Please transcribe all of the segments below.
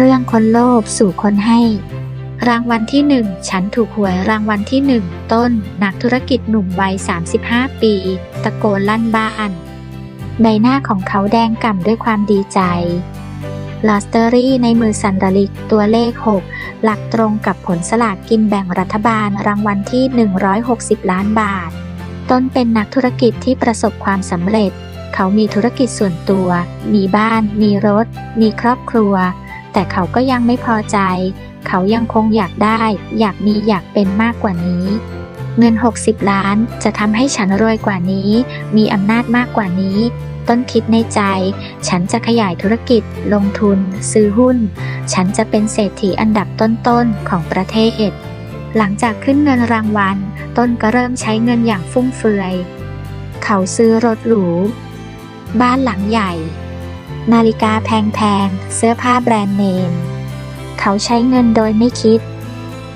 เรื่องคนโลภสู่คนให้ รางวัลที่หนึ่งฉันถูกหวยรางวัลที่หนึ่งต้น นักธุรกิจหนุ่มวัย 35 ปี ตะโกนลั่นบ้านใบหน้าของเขาแดงก่ำด้วยความดีใจลอตเตอรี่ในมือสันดลิกตัวเลข 6 หลักตรงกับผลสลากกินแบ่งรัฐบาลรางวัลที่ 160 ล้านบาท ต้นเป็นนักธุรกิจที่ประสบความสำเร็จ เขามีธุรกิจส่วนตัว มีบ้าน มีรถ มีครอบครัว แต่เขาก็ยังไม่พอใจ เขายังคงอยากได้ อยากมีอยากเป็นมากกว่านี้ เงิน 60 ล้านจะทำให้ฉันรวยกว่านี้ มีอำนาจมากกว่านี้ ต้นคิดในใจ ฉันจะขยายธุรกิจ ลงทุน ซื้อหุ้น ฉันจะเป็นเศรษฐีอันดับต้นๆของประเทศ หลังจากขึ้นเงินรางวัล ต้นก็เริ่มใช้เงินอย่างฟุ่มเฟือย เขาซื้อรถหรู บ้านหลังใหญ่ นาฬิกาแพงๆ เสื้อผ้าแบรนด์เนม เขาใช้เงินโดยไม่คิด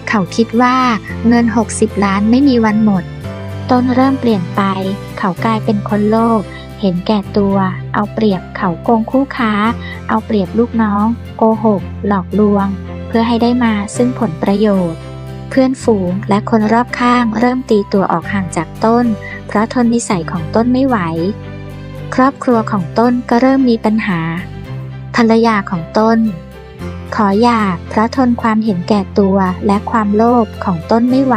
เขาคิดว่าเงิน 60 ล้านไม่มีวันหมด ต้นเริ่มเปลี่ยนไป เขากลายเป็นคนโลภ เห็นแก่ตัว เอาเปรียบเขาโกงคู่ค้า เอาเปรียบลูกน้อง โกหก หลอกลวง เพื่อให้ได้มาซึ่งผลประโยชน์ เพื่อนฝูงและคนรอบข้างเริ่มตีตัวออกห่างจากต้น เพราะทนนิสัยของต้นไม่ไหว ครอบครัวของต้นก็เริ่มมีปัญหา ภรรยาของต้น ขอหย่าเพราะทนความเห็นแก่ตัวและความโลภของต้นไม่ไหว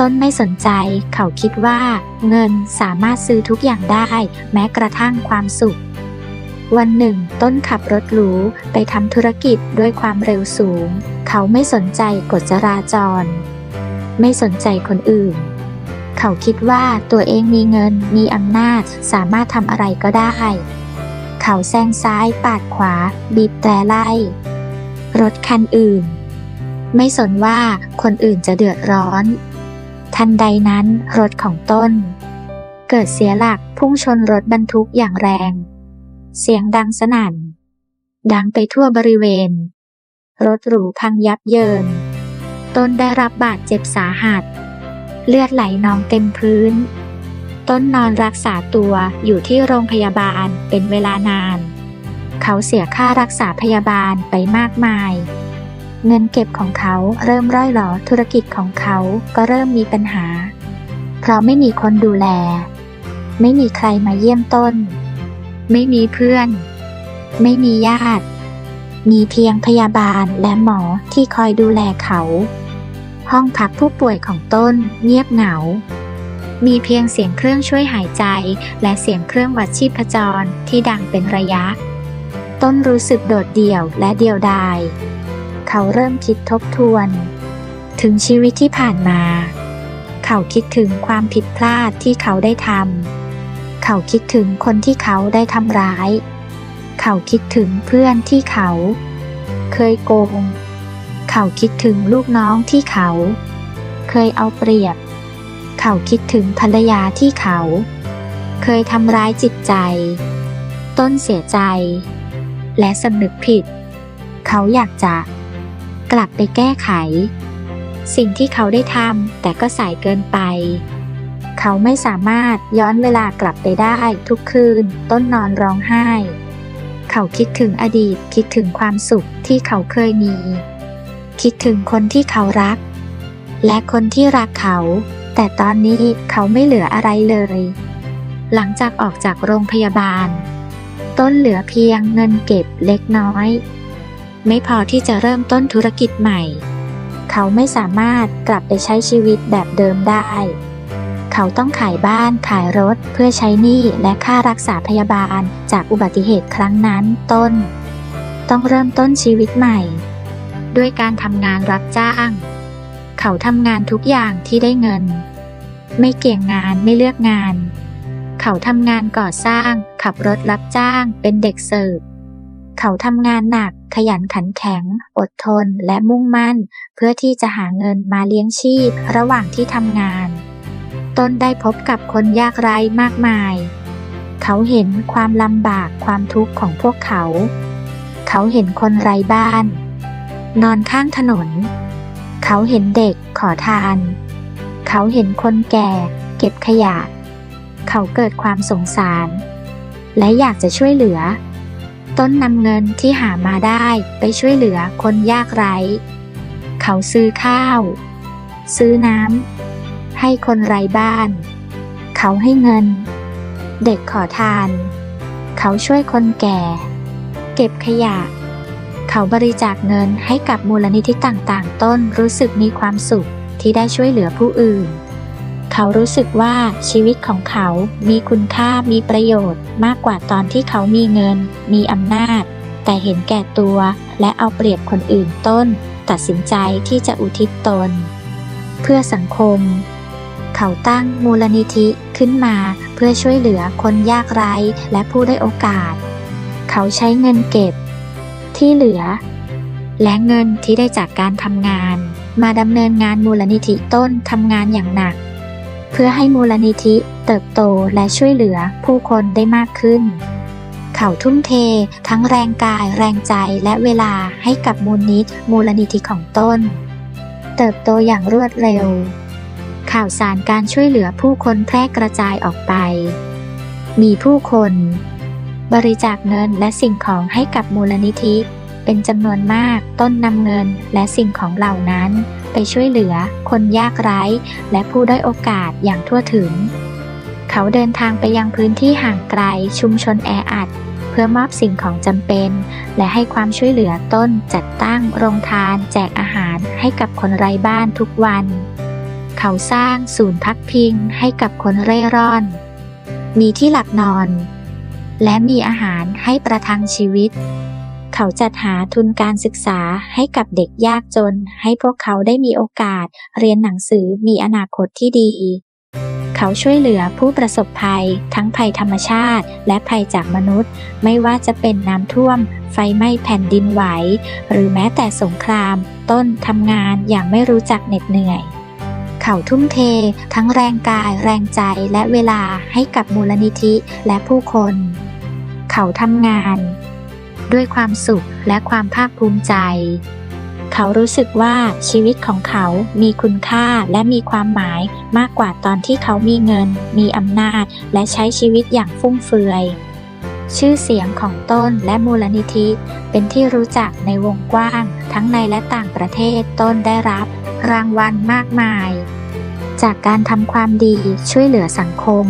ต้นไม่สนใจเขาคิดว่า เงินสามารถซื้อทุกอย่างได้ แม้กระทั่งความสุข วันหนึ่ง ต้นขับรถหรูไปทำธุรกิจด้วยความเร็วสูง เขาไม่สนใจกฎจราจร ไม่สนใจคนอื่น เขาคิดว่าตัวเองมีเงิน มีอำนาจ สามารถทำอะไรก็ได้ เขาแซงซ้าย ปาดขวา บีบแตรไล่ รถคันอื่น ไม่สนว่าคนอื่นจะเดือดร้อน ทันใดนั้นรถของต้น เกิดเสียหลักพุ่งชนรถบรรทุกอย่างแรง เสียงดังสนั่น ดังไปทั่วบริเวณ รถหรูพังยับเยิน ต้นได้รับบาดเจ็บสาหัส เลือดไหลนองเต็มพื้น ต้นนอนรักษาตัวอยู่ที่โรงพยาบาลเป็นเวลานาน เขาเสียค่ารักษาพยาบาลไปมากมาย เงินเก็บของเขาเริ่มร่อยหรอธุรกิจของเขาก็เริ่มมีปัญหา เพราะไม่มีคนดูแล ไม่มีใครมาเยี่ยมต้น ไม่มีเพื่อน ไม่มีญาติ มีเพียงพยาบาลและหมอที่คอยดูแลเขา ห้องพักผู้ป่วยของต้น เงียบเหงา มีเพียงเสียงเครื่องช่วยหายใจ และเสียงเครื่องวัดชีพจรที่ดังเป็นระยะ ต้นรู้สึกโดดเดี่ยวและเดียวดาย เขาเริ่มคิดทบทวน ถึงชีวิตที่ผ่านมา เขาคิดถึงความผิดพลาดที่เขาได้ทำเขาคิดถึงคนที่เขาได้ทำร้าย เขาคิดถึงเพื่อนที่เขา เคยโกง เขาคิดถึงลูกน้องที่เขา เคยเอาเปรียบ เขาคิดถึงภรรยาที่เขา เคยทำร้ายจิตใจ ต้นเสียใจ และสำนึกผิด เขาอยากจะ กลับไปแก้ไข สิ่งที่เขาได้ทำแต่ก็สายเกินไป เขาไม่สามารถย้อนเวลากลับไปได้ทุกคืนต้นนอนร้องไห้ เขาคิดถึงอดีตคิดถึงความสุขที่เขาเคยมี คิดถึงคนที่เขารัก และคนที่รักเขา แต่ตอนนี้เขาไม่เหลืออะไรเลย หลังจากออกจากโรงพยาบาล ต้นเหลือเพียงเงินเก็บเล็กน้อย ไม่พอที่จะเริ่มต้นธุรกิจใหม่ เขาไม่สามารถกลับไปใช้ชีวิตแบบเดิมได้ เขาต้องขายบ้านขายรถเพื่อใช้หนี้และค่ารักษาพยาบาลจากอุบัติเหตุครั้งนั้นต้น ต้องเริ่มต้นชีวิตใหม่ ด้วยการทำงานรับจ้าง เขาทำงานทุกอย่างที่ได้เงิน ไม่เกี่ยงงานไม่เลือกงาน เขาทำงานก่อสร้าง ขับรถรับจ้าง เป็นเด็กเสิร์ฟเขาทำงานหนัก ขยันขันแข็ง อดทนและมุ่งมั่น เพื่อที่จะหาเงินมาเลี้ยงชีพระหว่างที่ทำงาน ต้นได้พบกับคนยากไร้มากมาย เขาเห็นความลำบากความทุกข์ของพวกเขา เขาเห็นคนไร้บ้าน นอนข้างถนน เขาเห็นเด็กขอทาน เขาเห็นคนแก่เก็บขยะ เขาเกิดความสงสาร และอยากจะช่วยเหลือ ต้นนำเงินที่หามาได้ไปช่วยเหลือคนยากไร้ เขาซื้อข้าว ซื้อน้ำให้คนไร้บ้าน เขาให้เงิน เด็กขอทาน เขาช่วยคนแก่ เก็บขยะ เขาบริจาคเงินให้กับมูลนิธิต่างๆ ต้นรู้สึกมีความสุขที่ได้ช่วยเหลือผู้อื่น เขารู้สึกว่าชีวิตของเขามีคุณค่ามีประโยชน์ มากกว่าตอนที่เขามีเงิน มีอำนาจ แต่เห็นแก่ตัวและเอาเปรียบคนอื่นต้น ตัดสินใจที่จะอุทิศตน เพื่อสังคม เขาตั้งมูลนิธิขึ้นมาเพื่อช่วยเหลือคนยากไร้และผู้ได้โอกาส เขาใช้เงินเก็บ ที่เหลือ และเงินที่ได้จากการทำงาน มาดำเนินงานมูลนิธิต้นทำงานอย่างหนัก เพื่อให้มูลนิธิเติบโตและช่วยเหลือผู้คนได้มากขึ้น เขาทุ่มเททั้งแรงกายแรงใจและเวลาให้กับมูลนิธิมูลนิธิของต้น เติบโตอย่างรวดเร็ว ข่าวสารการช่วยเหลือผู้คนแพร่กระจายออกไป มีผู้คน บริจาคเงินและสิ่งของให้กับมูลนิธิ เป็นจำนวนมากต้นนำเงินและสิ่งของเหล่านั้น ไปช่วยเหลือ คนยากไร้ และผู้ได้อยโอกาสอย่างทั่วถึง เขาเดินทางไปยังพื้นที่ห่างไกลชุมชนแออัด เพื่อมอบสิ่งของจำเป็น และให้ความช่วยเหลือต้นจัดตั้งโรงทาน แจกอาหารให้กับคนไร้บ้านทุกวัน เขาสร้างศูนย์พักพิงให้กับคนเร่ร่อน มีที่หลับนอน และมีอาหารให้ประทังชีวิต เขาจัดหาทุนการศึกษาให้กับเด็กยากจน ให้พวกเขาได้มีโอกาส เรียนหนังสือมีอนาคตที่ดี เขาช่วยเหลือผู้ประสบภัย ทั้งภัยธรรมชาติ และภัยจากมนุษย์ ไม่ว่าจะเป็นน้ำท่วม ไฟไหม้แผ่นดินไหว หรือแม้แต่สงคราม ต้นทำงานอย่างไม่รู้จักเหน็ดเหนื่อย เขาทุ่มเท ทั้งแรงกาย แรงใจและเวลาให้กับมูลนิธิและผู้คน เขาทำงาน ด้วยความสุขและความภาคภูมิใจ เขารู้สึกว่าชีวิตของเขามีคุณค่าและมีความหมายมากกว่าตอนที่เขามีเงิน มีอำนาจ และใช้ชีวิตอย่างฟุ่มเฟือย ชื่อเสียงของต้นและมูลนิธิ เป็นที่รู้จักในวงกว้าง ทั้งในและต่างประเทศต้นได้รับ รางวัลมากมาย จากการทำความดีช่วยเหลือสังคม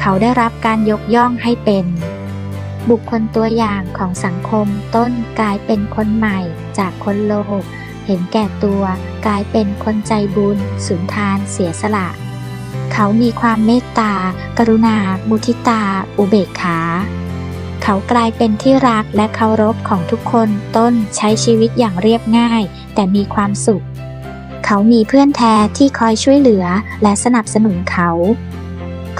เขาได้รับการยกย่องให้เป็น บุคคลตัวอย่างของสังคมต้นกลายเป็นคนใหม่ จากคนโลภเห็นแก่ตัวกลายเป็นคนใจบุญ สุนทานเสียสละเขามีความเมตตา กรุณา มุทิตา อุเบกขา เขากลายเป็นที่รักและเคารพของทุกคน ต้นใช้ชีวิตอย่างเรียบง่าย แต่มีความสุข เขามีเพื่อนแท้ที่คอยช่วยเหลือและสนับสนุนเขา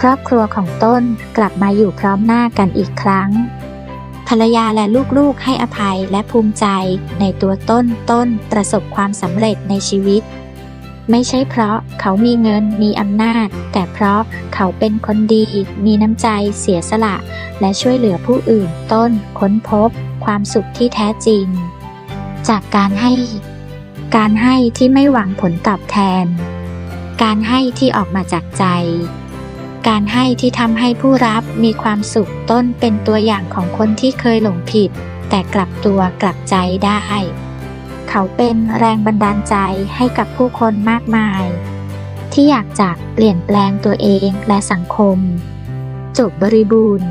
ครอบครัวของต้นกลับมาอยู่พร้อมหน้ากันอีกครั้ง ภรรยาและลูกๆให้อภัยและภูมิใจในตัวต้นต้นประสบความสำเร็จในชีวิต ไม่ใช่เพราะเขามีเงินมีอำนาจ แต่เพราะเขาเป็นคนดี มีน้ำใจ เสียสละ และช่วยเหลือผู้อื่นต้นค้นพบ ความสุขที่แท้จริง จากการให้ การให้ที่ไม่หวังผลตอบแทน การให้ที่ออกมาจากใจ การให้ที่ทำให้ผู้รับมีความสุขต้นเป็นตัวอย่างของคนที่เคยหลงผิด แต่กลับตัวกลับใจได้ เขาเป็นแรงบันดาลใจให้กับผู้คนมากมาย ที่อยากจะเปลี่ยนแปลงตัวเองและสังคม จบบริบูรณ์